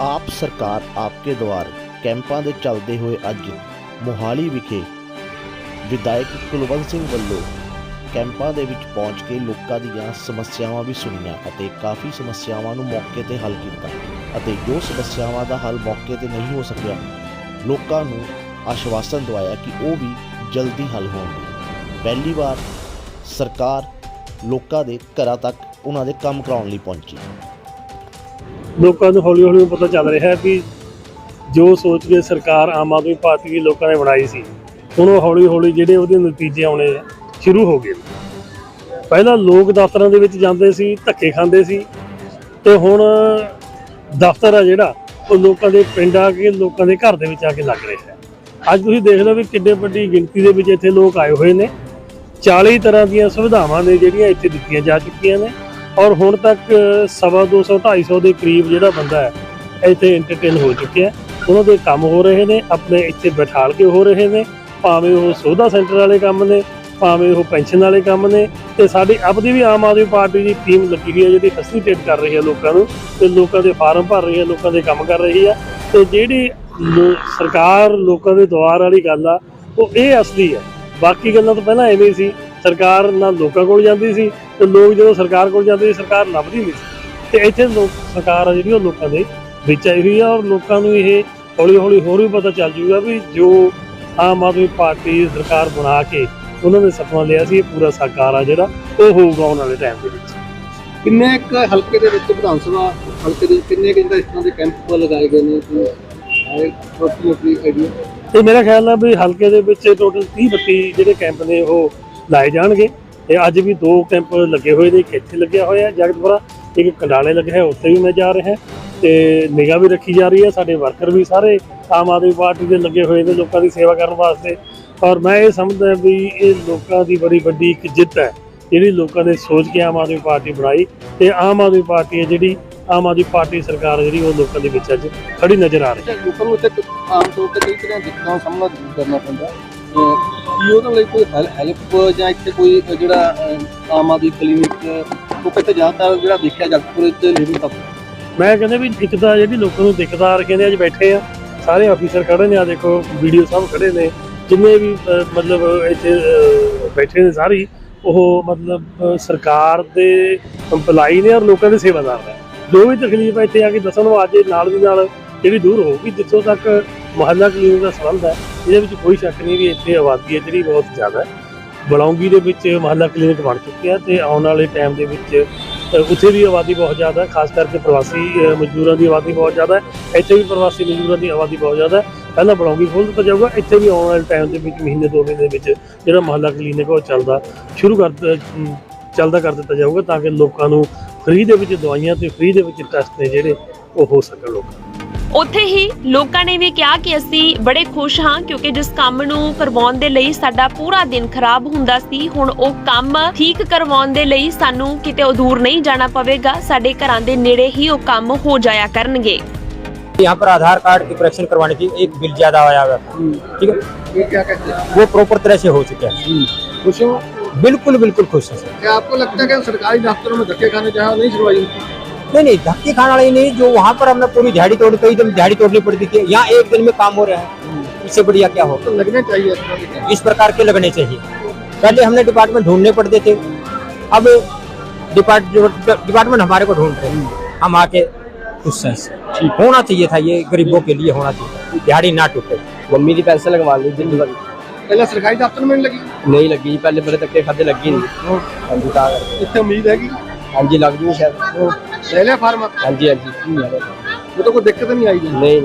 ਆਪ ਸਰਕਾਰ ਆਪਕੇ ਦੁਆਰ ਕੈਂਪਾਂ ਦੇ ਚੱਲਦੇ ਹੋਏ ਅੱਜ ਮੋਹਾਲੀ ਵਿਖੇ ਵਿਧਾਇਕ ਕੁਲਵੰਤ ਸਿੰਘ ਵੱਲੋਂ ਕੈਂਪਾਂ ਦੇ ਵਿੱਚ ਪਹੁੰਚ ਕੇ ਲੋਕਾਂ ਦੀਆਂ ਸਮੱਸਿਆਵਾਂ ਵੀ ਸੁਣੀਆਂ ਅਤੇ ਕਾਫੀ ਸਮੱਸਿਆਵਾਂ ਨੂੰ ਮੌਕੇ ਤੇ ਹੱਲ ਕੀਤਾ ਅਤੇ ਜੋ ਸਮੱਸਿਆਵਾਂ ਦਾ ਹੱਲ ਮੌਕੇ ਤੇ ਨਹੀਂ ਹੋ ਸਕਿਆ, ਲੋਕਾਂ ਨੂੰ ਆਸ਼ਵਾਸਨ ਦਵਾਇਆ ਕਿ ਉਹ ਵੀ ਜਲਦੀ ਹੱਲ ਹੋਣਗੇ। ਪਹਿਲੀ ਵਾਰ ਸਰਕਾਰ ਲੋਕਾਂ ਦੇ ਘਰਾਂ ਤੱਕ ਉਹਨਾਂ ਦੇ ਕੰਮ ਕਰਾਉਣ ਲਈ ਪਹੁੰਚੀ। ਲੋਕਾਂ ਨੂੰ ਹੌਲੀ ਹੌਲੀ ਪਤਾ ਚੱਲ ਰਿਹਾ ਹੈ ਵੀ ਜੋ ਸੋਚ ਕੇ ਸਰਕਾਰ ਆਮ ਆਦਮੀ ਪਾਰਟੀ ਦੀ ਲੋਕਾਂ ਨੇ ਬਣਾਈ ਸੀ, ਹੁਣ ਉਹ ਹੌਲੀ ਹੌਲੀ ਜਿਹੜੇ ਉਹਦੇ ਨਤੀਜੇ ਆਉਣੇ ਸ਼ੁਰੂ ਹੋ ਗਏ ਪਹਿਲਾਂ ਲੋਕ ਦਫ਼ਤਰਾਂ ਦੇ ਵਿੱਚ ਜਾਂਦੇ ਸੀ, ਧੱਕੇ ਖਾਂਦੇ ਸੀ ਤੇ ਹੁਣ ਦਫ਼ਤਰ ਆ ਜਿਹੜਾ, ਉਹ ਲੋਕਾਂ ਦੇ ਪਿੰਡ ਆ ਕੇ ਲੋਕਾਂ ਦੇ ਘਰ ਦੇ ਵਿੱਚ ਆ ਕੇ ਲੱਗ ਰਿਹਾ ਹੈ। ਅੱਜ ਤੁਸੀਂ ਦੇਖ ਲਓ ਵੀ ਕਿੰਨੇ ਵੱਡੀ ਗਿਣਤੀ ਦੇ ਵਿੱਚ ਇੱਥੇ ਲੋਕ ਆਏ ਹੋਏ ਨੇ। 40 ਤਰ੍ਹਾਂ ਦੀਆਂ ਸੁਵਿਧਾਵਾਂ ਨੇ ਜਿਹੜੀਆਂ ਇੱਥੇ ਦਿੱਤੀਆਂ ਜਾ ਚੁੱਕੀਆਂ ਨੇ। ਔਰ ਹੁਣ ਤੱਕ ਸਵਾ 200 250 ਦੇ ਕਰੀਬ ਜਿਹੜਾ ਬੰਦਾ ਹੈ, ਇੱਥੇ ਐਂਟਰਟੇਨ ਹੋ ਚੁੱਕਿਆ ਉਹਨਾਂ ਦੇ ਕੰਮ ਹੋ ਰਹੇ ਨੇ, ਆਪਣੇ ਇੱਥੇ ਬਿਠਾਲ ਕੇ ਹੋ ਰਹੇ ਨੇ, ਭਾਵੇਂ ਉਹ ਸੋਧਾ ਸੈਂਟਰ ਵਾਲੇ ਕੰਮ ਨੇ, ਭਾਵੇਂ ਉਹ ਪੈਨਸ਼ਨ ਵਾਲੇ ਕੰਮ ਨੇ, ਤੇ ਸਾਡੀ ਆਪਦੀ ਵੀ ਆਮ ਆਦਮੀ ਪਾਰਟੀ ਦੀ ਟੀਮ ਲੱਗੀ ਹੋਈ ਹੈ, ਜਿਹੜੀ ਫੈਸਿਲਿਟੇਟ ਕਰ ਰਹੀ ਹੈ ਲੋਕਾਂ ਨੂੰ, ਤੇ ਲੋਕਾਂ ਦੇ ਫਾਰਮ ਭਰ ਰਹੀ ਹੈ, ਲੋਕਾਂ ਦੇ ਕੰਮ ਕਰ ਰਹੀ ਹੈ। ਤੇ ਜਿਹੜੀ ਲੋ- ਸਰਕਾਰ ਲੋਕਾਂ ਦੇ ਦੁਆਰ ਵਾਲੀ ਗੱਲ ਆ, ਉਹ ਇਹ ਅਸਲੀ ਹੈ। ਬਾਕੀ ਗੱਲਾਂ ਤਾਂ ਪਹਿਲਾਂ ਐਵੇਂ ਸੀ ਸਰਕਾਰ ਨਾ ਲੋਕਾਂ ਕੋਲ ਜਾਂਦੀ ਸੀ ਤੇ ਲੋਕ ਜਦੋਂ ਸਰਕਾਰ ਕੋਲ ਜਾਂਦੇ ਸੀ ਸਰਕਾਰ ਲੱਭਦੀ ਨਹੀਂ ਸੀ। ਤੇ ਇੱਥੇ ਲੋਕ ਸਰਕਾਰ ਆ ਜਿਹੜੀ ਉਹ ਲੋਕਾਂ ਦੇ ਵਿੱਚ ਆਈ ਹੋਈ ਆ ਔਰ ਲੋਕਾਂ ਨੂੰ ਇਹ ਹੌਲੀ ਹੌਲੀ ਹੋਰ ਵੀ ਪਤਾ ਚੱਲ ਜੂਗਾ ਵੀ ਜੋ ਆਮ ਆਦਮੀ ਪਾਰਟੀ ਸਰਕਾਰ ਬਣਾ ਕੇ ਉਹਨਾਂ ਨੇ ਸੁਪਨਾ ਲਿਆ ਸੀ ਇਹ ਪੂਰਾ ਸਾਕਾਰ ਆ ਜਿਹੜਾ ਉਹ ਹੋਊਗਾ ਆਉਣ ਵਾਲੇ ਟਾਈਮ ਦੇ ਵਿੱਚ। ਕਿੰਨੇ ਇੱਕ ਹਲਕੇ ਦੇ ਵਿੱਚ ਵਿਧਾਨ ਸਭਾ ਹਲਕੇ ਦੇ ਕਿੰਨੇ ਕੁ ਜਿਹੜਾ ਇਸ ਤਰ੍ਹਾਂ ਦੇ ਕੈਂਪ ਲਗਾਏ ਗਏ ਨੇ? ਹੈ ਆਈਡੀਆ ਤੇ ਮੇਰਾ ਖਿਆਲ ਆ ਵੀ ਹਲਕੇ ਦੇ ਵਿੱਚ ਟੋਟਲ 30 32 ਜਿਹੜੇ ਕੈਂਪ ਨੇ ਉਹ ਲਾਏ ਜਾਣਗੇ। ਤੇ ਅੱਜ ਵੀ ਦੋ ਕੈਂਪ ਲੱਗੇ ਹੋਏ ਨੇ, ਇੱਕ ਇੱਥੇ ਲੱਗਿਆ ਹੋਇਆ ਜਗਤਪੁਰਾ ਇੱਕ ਕੰਡਾਲੇ ਲੱਗਿਆ ਹੈ, ਉੱਥੇ ਵੀ ਮੈਂ ਜਾ ਰਿਹਾ। ਤੇ ਨਿਗਾਹ ਵੀ ਰੱਖੀ ਜਾ ਰਹੀ ਹੈ, ਸਾਡੇ ਵਰਕਰ ਵੀ ਸਾਰੇ ਆਮ ਆਦਮੀ ਪਾਰਟੀ ਦੇ ਲੱਗੇ ਹੋਏ ਨੇ ਲੋਕਾਂ ਦੀ ਸੇਵਾ ਕਰਨ ਵਾਸਤੇ। ਔਰ ਮੈਂ ਇਹ ਸਮਝਦਾ ਵੀ ਇਹ ਲੋਕਾਂ ਦੀ ਬੜੀ ਵੱਡੀ ਇੱਕ ਜਿੱਤ ਹੈ, ਜਿਹੜੀ ਲੋਕਾਂ ਨੇ ਸੋਚ ਕੇ ਆਮ ਆਦਮੀ ਪਾਰਟੀ ਬਣਾਈ। ਤੇ ਆਮ ਆਦਮੀ ਪਾਰਟੀ ਹੈ ਜਿਹੜੀ, ਆਮ ਆਦਮੀ ਪਾਰਟੀ ਸਰਕਾਰ ਜਿਹੜੀ, ਉਹ ਲੋਕਾਂ ਦੇ ਵਿੱਚ ਅੱਜ ਖੜੀ ਨਜ਼ਰ ਆ ਰਹੀ ਹੈ। ਲੋਕਾਂ ਨੂੰ ਇੱਥੇ ਆਮ ਤੌਰ ਤੇ ਕਈ ਤਰ੍ਹਾਂ ਦਿੱਕਤਾਂ ਸਾਹਮਣਾ ਕਰਨਾ ਪੈਂਦਾ ਕੀ ਉਹਨਾਂ ਲਈ ਕੋਈ ਹੈਲਪ ਜਾਂ ਇੱਥੇ ਕੋਈ ਜਿਹੜਾ ਆਮ ਆਦਮੀ ਕਲੀਨਿਕ ਉਹ ਕਿਤੇ ਜ਼ਿਆਦਾਤਰ ਜਿਹੜਾ ਦੇਖਿਆ ਜਗਤਪੁਰ ਚ ਲੇਬਰ ਤੱਕ ਮੈਂ ਕਹਿੰਦੇ ਵੀ ਇੱਕ ਤਾਂ ਜਿਹੜੀ ਲੋਕਾਂ ਨੂੰ ਦਿੱਕਤ ਆ, ਅੱਜ ਬੈਠੇ ਆ, ਸਾਰੇ ਅਫੀਸਰ ਖੜੇ ਨੇ, ਆ ਦੇਖੋ ਵੀਡੀਓ ਸਭ ਖੜੇ ਨੇ, ਜਿੰਨੇ ਵੀ ਮਤਲਬ ਇੱਥੇ ਬੈਠੇ ਨੇ ਸਾਰੇ, ਉਹ ਮਤਲਬ ਸਰਕਾਰ ਦੇ EMPLOYE ਨੇ ਔਰ ਲੋਕਾਂ ਦੇ ਸੇਵਾਦਾਰ ਨੇ। ਜੋ ਵੀ ਤਕਲੀਫ ਇੱਥੇ ਆ ਕੇ ਦੱਸਣ ਉਹ ਅੱਜ ਨਾਲ ਦੀ ਨਾਲ ਜਿਹੜੀ ਦੂਰ ਹੋਊਗੀ, ਜਿੱਥੋਂ ਤੱਕ ਮੁਹੱਲਾ ਕਲੀਨਿਕ ਦਾ ਸੰਬੰਧ ਹੈ। ਇਹਦੇ ਵਿੱਚ ਕੋਈ ਸ਼ੱਕ ਨਹੀਂ ਵੀ ਇੱਥੇ ਆਬਾਦੀ ਹੈ ਜਿਹੜੀ ਬਹੁਤ ਜ਼ਿਆਦਾ ਹੈ। ਬਲੌਂਗੀ ਦੇ ਵਿੱਚ ਮੁਹੱਲਾ ਕਲੀਨਿਕ ਬਣ ਚੁੱਕਿਆ ਤੇ ਆਉਣ ਵਾਲੇ ਟਾਈਮ ਦੇ ਵਿੱਚ ਉੱਥੇ ਵੀ ਆਬਾਦੀ ਬਹੁਤ ਜ਼ਿਆਦਾ ਹੈ, ਖਾਸ ਕਰਕੇ ਪ੍ਰਵਾਸੀ ਮਜ਼ਦੂਰਾਂ ਦੀ ਆਬਾਦੀ ਬਹੁਤ ਜ਼ਿਆਦਾ ਹੈ। ਇੱਥੇ ਵੀ ਪ੍ਰਵਾਸੀ ਮਜ਼ਦੂਰਾਂ ਦੀ ਆਬਾਦੀ ਬਹੁਤ ਜ਼ਿਆਦਾ ਹੈ। ਪਹਿਲਾਂ ਬਲੌਂਗੀ ਖੋਲ੍ਹ ਦਿੱਤਾ ਜਾਊਗਾ। ਇੱਥੇ ਵੀ ਆਉਣ ਵਾਲੇ ਟਾਈਮ ਦੇ ਵਿੱਚ, ਮਹੀਨੇ ਦੋ ਮਹੀਨੇ ਦੇ ਵਿੱਚ ਜਿਹੜਾ ਮੁਹੱਲਾ ਕਲੀਨਿਕ ਉਹ ਚੱਲਦਾ, ਸ਼ੁਰੂ ਕਰ ਚੱਲਦਾ ਕਰ ਦਿੱਤਾ ਜਾਊਗਾ ਤਾਂ ਕਿ ਲੋਕਾਂ ਨੂੰ ਫ੍ਰੀ ਦੇ ਵਿੱਚ ਦਵਾਈਆਂ ਤੇ ਫ੍ਰੀ ਦੇ ਵਿੱਚ ਟੈਸਟ ਨੇ ਜਿਹੜੇ ਉਹ ਹੋ ਸਕਣ ਲੋਕਾਂ ਉੱਥੇ ਹੀ ਲੋਕਾਂ ਨੇ ਵੀ ਕਿਹਾ ਕਿ ਅਸੀਂ ਬੜੇ ਖੁਸ਼ ਹਾਂ ਕਿਉਂਕਿ ਜਿਸ ਕੰਮ ਨੂੰ ਕਰਵਾਉਣ ਦੇ ਲਈ ਸਾਡਾ ਪੂਰਾ ਦਿਨ ਖਰਾਬ ਹੁੰਦਾ ਸੀ ਹੁਣ ਉਹ ਕੰਮ ਠੀਕ ਕਰਵਾਉਣ ਦੇ ਲਈ ਸਾਨੂੰ ਕਿਤੇ ਦੂਰ ਨਹੀਂ ਜਾਣਾ ਪਵੇਗਾ ਸਾਡੇ ਘਰਾਂ ਦੇ ਨੇੜੇ ਹੀ ਉਹ ਕੰਮ ਹੋ ਜਾਇਆ ਕਰਨਗੇ यहाँ पर आधार कार्ड की करेक्शन करवाने की एक बिल ज्यादा आया हुआ था ठीक है ये क्या कहते हैं वो प्रॉपर तरह से हो चुके हैं खुश हो बिल्कुल बिल्कुल खुश है सर क्या आपको लगता है कि सरकारी दफ्तरों में धक्के खाने चाहे नहीं सुनवाई होती? नहीं नहीं धक्के खाने वाली नहीं जो वहाँ पर हमने पूरी दिहाड़ी तोड़ कई दिन दिहाड़ी तोड़नी पड़ती थी यहाँ एक दिन में काम हो रहा है इससे बढ़िया क्या हो तो लगने चाहिए इस तरह के। इस प्रकार के लगने चाहिए पहले हमने डिपार्टमेंट ढूंढने पड़ते थे अब डिपार्टमेंट डिपार्टमेंट हमारे को ढूंढ रहे हैं हम आके खुश हैं इससे। होना चाहिए था ये गरीबों के लिए होना चाहिए दिहाड़ी ना टूटे ਮੰਮੀ ਦੀ ਪੈਨਸ਼ਨ ਲਗਵਾ ਲਈ ਜਿੰਨੀ ਵਾਰੀ पहले सरकारी दफ्तर में नहीं लगी ਨਹੀਂ ਲੱਗੀ ਪਹਿਲੇ ਬੜੇ ਧੱਕੇ ਖਾਦੇ ਲੱਗੀ ਨਹੀਂ ਹਾਂਜੀ ਤਾਂ ਕਰਕੇ इतने उम्मीद है कि ਹਾਂਜੀ ਲੱਗ ਜੂ ਸ਼ਾਇਦ ਲੈ ਫਾਰਮ? ਹਾਂਜੀ ਹਾਂਜੀ। ਉਹ ਤਾਂ ਕੋਈ ਦਿੱਕਤ ਨਹੀਂ ਆਈ। ਜੀ ਨਹੀਂ